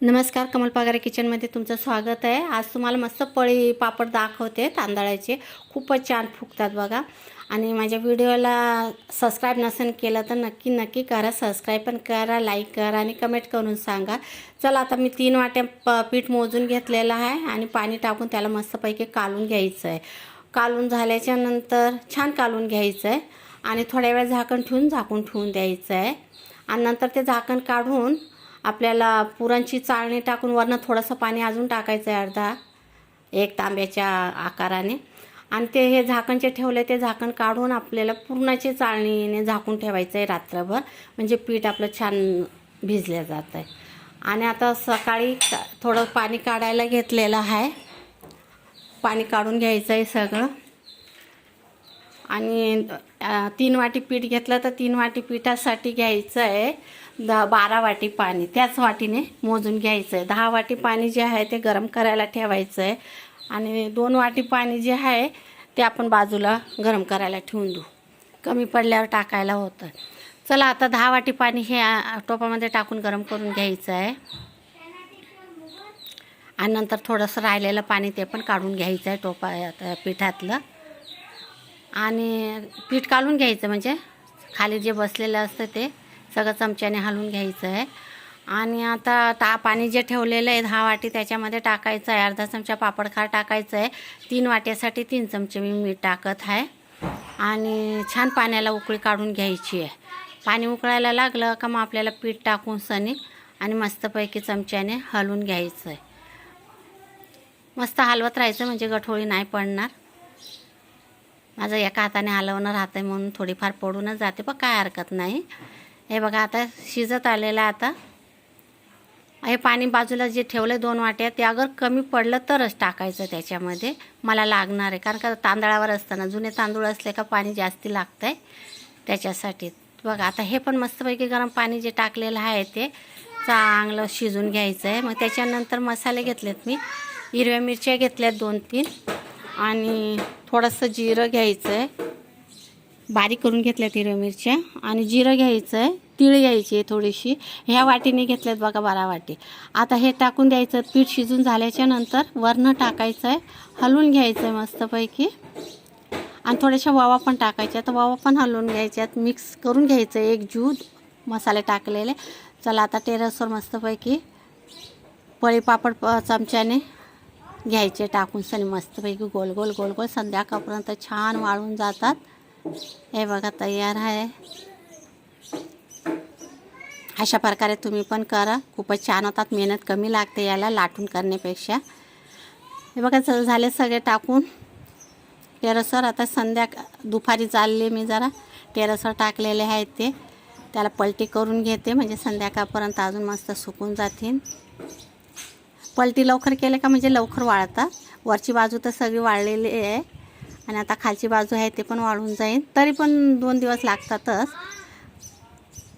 नमस्कार कमल पगारे किचनमध्ये तुमचं स्वागत आहे. आज तुम्हाला मस्त पळी पापड दाखवते तांदळाचे. खूपच छान फुगतात बघा. आणि माझ्या व्हिडिओला सबस्क्राईब नसेल केलं तर नक्की नक्की करा. सबस्क्राईब पण करा लाईक करा आणि कमेंट करून सांगा. चला आता मी तीन वाट्या प पीठ मोजून घेतलेलं आहे आणि पाणी टाकून त्याला मस्तपैकी कालून घ्यायचं आहे कालून झाल्याच्यानंतर छान कालून घ्यायचं आहे आणि थोड्या वेळ झाकण ठेवून झाकून ठेवून द्यायचं आहे आणि नंतर ते झाकण काढून आपल्याला पुरांची चाळणी टाकून वरनं थोडंसं पाणी अजून टाकायचं आहे अर्धा एक तांब्याच्या आकाराने. आणि ते हे झाकण जे ठेवलं ते झाकण काढून आपल्याला पुरणाची चाळणीने झाकून ठेवायचं आहे रात्रभर. म्हणजे पीठ आपलं छान भिजलं जात आहे आणि आता सकाळी थोडं पाणी काढायला घेतलेलं आहे. पाणी काढून घ्यायचं आहे सगळं. आणि तीन वाटी पीठ घेतलं तर तीन वाटी पिठासाठी घ्यायचं आहे द बारा वाटी पाणी. त्याच वाटीने मोजून घ्यायचं आहे दहा वाटी पाणी जे आहे ते गरम करायला ठेवायचं आहे आणि दोन वाटी पाणी जे आहे ते आपण बाजूला गरम करायला ठेवून देऊ. कमी पडल्यावर टाकायला होतं. चला आता दहा वाटी पाणी हे टोपामध्ये टाकून गरम करून घ्यायचं आहे आणि नंतर थोडंसं राहिलेलं पाणी ते पण काढून घ्यायचं आहे टोपा पिठातलं. आणि पीठ काढून घ्यायचं म्हणजे खाली जे बसलेलं असतं ते सगळं चमच्याने हलवून घ्यायचं आहे. आणि आता ता पाणी जे ठेवलेलं आहे दहा वाटी त्याच्यामध्ये टाकायचं आहे. अर्धा चमचा पापडखार टाकायचं आहे. तीन वाट्यासाठी तीन चमचे मी मीठ टाकत आहे. आणि छान पाण्याला उकळी काढून घ्यायची आहे. पाणी उकळायला लागलं का मग आपल्याला पीठ टाकून सनी आणि मस्तपैकी चमच्याने हलवून घ्यायचं आहे. मस्त हलवत राहायचं म्हणजे गठोळी नाही पडणार. माझं एका हाताने हलवणं राहतं आहे म्हणून थोडीफार पडूनच जाते पण काय हरकत नाही. हे बघा आता शिजत आलेलं आहे आता. हे पाणी बाजूला जे ठेवलं आहे दोन वाट्या ते अगर कमी पडलं तरच टाकायचं त्याच्यामध्ये. मला लागणार आहे. कारण का तांदळावर असताना जुने तांदूळ असले का पाणी जास्ती लागतं आहे त्याच्यासाठी. बघा आता हे पण मस्तपैकी गरम पाणी जे टाकलेलं आहे ते चांगलं शिजून घ्यायचं आहे मग त्याच्यानंतर मसाले घेतलेत मी. हिरव्या मिरच्या घेतल्यात दोन तीन आणि थोडंसं जिरं घ्यायचं आहे बारीक करून घेतल्यात हिरव्या मिरच्या. आणि जिरं घ्यायचं आहे तीळ घ्यायची आहे थोडीशी. ह्या वाटीने घेतल्यात बघा बारा वाटी. आता हे टाकून द्यायचं. पीठ शिजून झाल्याच्यानंतर वरनं टाकायचं आहे हलवून घ्यायचं आहे मस्तपैकी. आणि थोड्याशा वावा पण टाकायच्या. तर वावा पण हलवून घ्यायच्यात. मिक्स करून घ्यायचं आहे एक जूद मसाले टाकलेले. चला आता टेरसवर मस्तपैकी पळी पापड प चमच्याने घ्यायचे टाकून. सनी मस्तपैकी गोल गोल गोल गोल. संध्याकाळपर्यंत छान वाळून जातात. हे बघा तयार आहे. अशा प्रकारे तुम्ही पण करा. खूपच छान होतात. मेहनत कमी लागते याला लाटून करण्यापेक्षा. हे बघा झाले सगळे टाकून. टेरसवर आता संध्या दुपारी चालले मी जरा. टेरसवर टाकलेले आहेत ते. त्याला पलटी करून घेते. म्हणजे संध्याकाळपर्यंत अजून मस्त सुकून जातील. पलटी लवकर केले का? म्हणजे लवकर वाळतात. वरची बाजू तर सगळी वाळलेली आहे. आणि आता खालची बाजू आहे ते पण वाळून जाईल. तरी पण दोन दिवस लागतातच.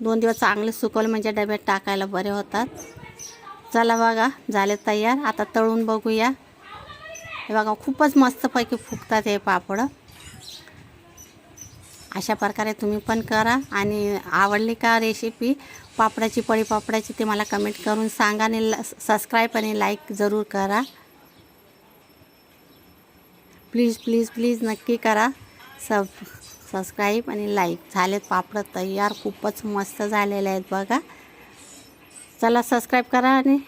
दोन दिवस चांगले सुकवले म्हणजे डब्यात टाकायला बरे होतात. चला बघा झाले तयार. आता तळून बघूया. हे बघा खूपच मस्तपैकी फुगतात हे पापड. अशा प्रकारे तुम्ही पण करा. आणि आवडली का रेसिपी पापडाची पळी पापडाची ते मला कमेंट करून सांगा आणि सबस्क्राईब आणि लाईक जरूर करा. प्लीज प्लीज प्लीज नक्की करा. सब सबस्क्राईब आणि लाईक झालेत पापड तयार. खूपच मस्त झालेले आहेत बघा. चला सबस्क्राईब करा आणि